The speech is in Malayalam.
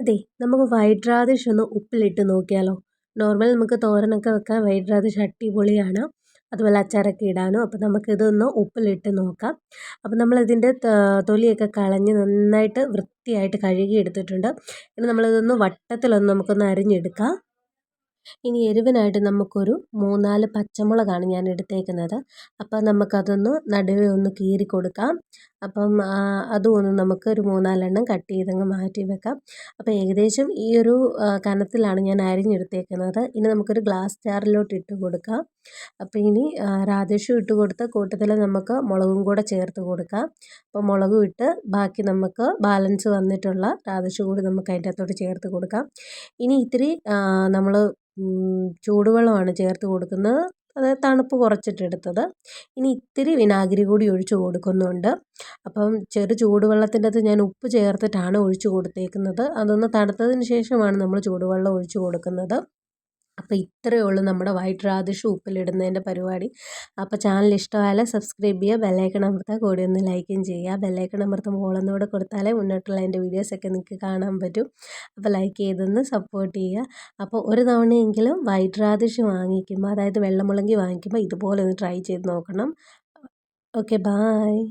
അതെ നമുക്ക് വൈറ്റ് റാഡിഷ് ഒന്ന് ഉപ്പിലിട്ട് നോക്കിയാലോ. നോർമൽ നമുക്ക് തോരനൊക്കെ വെക്കാൻ വൈറ്റ് റാഡിഷ് അടിപൊളിയാണ്. അതുപോലെ അച്ചാറൊക്കെ ഇടാനും. അപ്പോൾ നമുക്കിതൊന്ന് ഉപ്പിലിട്ട് നോക്കാം. അപ്പോൾ നമ്മളിതിന്റെ തൊലിയൊക്കെ കളഞ്ഞ് നന്നായിട്ട് വൃത്തിയായിട്ട് കഴുകി എടുത്തിട്ടുണ്ട്. ഇനി നമ്മളിതൊന്ന് വട്ടത്തിലൊന്ന് നമുക്കൊന്ന് അരിഞ്ഞെടുക്കാം. ഇനി എരിവിനായിട്ട് നമുക്കൊരു മൂന്നാൽ പച്ചമുളകാണ് ഞാൻ എടുത്തേക്കുന്നത്. അപ്പം നമുക്കതൊന്ന് നടുവേ ഒന്ന് കീറി കൊടുക്കാം അപ്പം അതും ഒന്ന് നമുക്ക് ഒരു മൂന്നാലെണ്ണം കട്ട് ചെയ്തങ്ങ് മാറ്റി വെക്കാം. അപ്പോൾ ഏകദേശം ഈ ഒരു കനത്തിലാണ് ഞാൻ അരിഞ്ഞെടുത്തേക്കുന്നത്. ഇനി നമുക്കൊരു ഗ്ലാസ് ജാറിലോട്ട് ഇട്ട് കൊടുക്കാം. അപ്പോൾ ഇനി രാധേഷും ഇട്ട് കൊടുത്ത കൂട്ടത്തിൽ നമുക്ക് മുളകും കൂടെ ചേർത്ത് കൊടുക്കാം. അപ്പോൾ മുളകും ഇട്ട് ബാക്കി നമുക്ക് ബാലൻസ് വന്നിട്ടുള്ള രാധേഷ് കൂടി നമുക്ക് അതിന്റെ അകത്തോട്ട് ചേർത്ത് കൊടുക്കാം. ഇനി ഇത്തിരി നമ്മൾ ചൂടുവെള്ളമാണ് ചേർത്ത് കൊടുക്കുന്നത്. അത് തണുപ്പ് കുറച്ചിട്ടെടുത്തത് ഇനി ഇത്തിരി വിനാഗിരി കൂടി ഒഴിച്ചു കൊടുക്കുന്നുണ്ട്. അപ്പം ചെറു ചൂടുവെള്ളത്തിന്റെ അകത്ത് ഞാൻ ഉപ്പ് ചേർത്തിട്ടാണ് ഒഴിച്ചു കൊടുത്തേക്കുന്നത്. അതൊന്ന് തണുത്തതിന് ശേഷമാണ് നമ്മൾ ചൂടുവെള്ളം ഒഴിച്ച് കൊടുക്കുന്നത്. അപ്പോൾ ഇത്രയേ ഉള്ളൂ നമ്മുടെ വൈറ്റ് റാദിഷ് ഉപ്പിലിടുന്നതിന്റെ പരിപാടി. അപ്പോൾ ചാനൽ ഇഷ്ടമായാലും സബ്സ്ക്രൈബ് ചെയ്യുക ബെല്ലൈക്കൺ അമർത്തുക കൂടി ഒന്ന് ലൈക്കും ചെയ്യുക. ബെല്ലൈക്കൺ അമർത്തുമ്പോൾ ഓളെന്നൂടെ കൊടുത്താലേ മുന്നോട്ടുള്ള എന്റെ വീഡിയോസൊക്കെ നിങ്ങൾക്ക് കാണാൻ പറ്റും. അപ്പോൾ ലൈക്ക് ചെയ്തൊന്ന് സപ്പോർട്ട് ചെയ്യുക. അപ്പോൾ ഒരു തവണയെങ്കിലും വൈറ്റ് റാദിഷ് വാങ്ങിക്കുമ്പോൾ അതായത് വെള്ളമുളങ്കി വാങ്ങിക്കുമ്പോൾ ഇതുപോലെ ഒന്ന് ട്രൈ ചെയ്ത് നോക്കണം. Okay bye.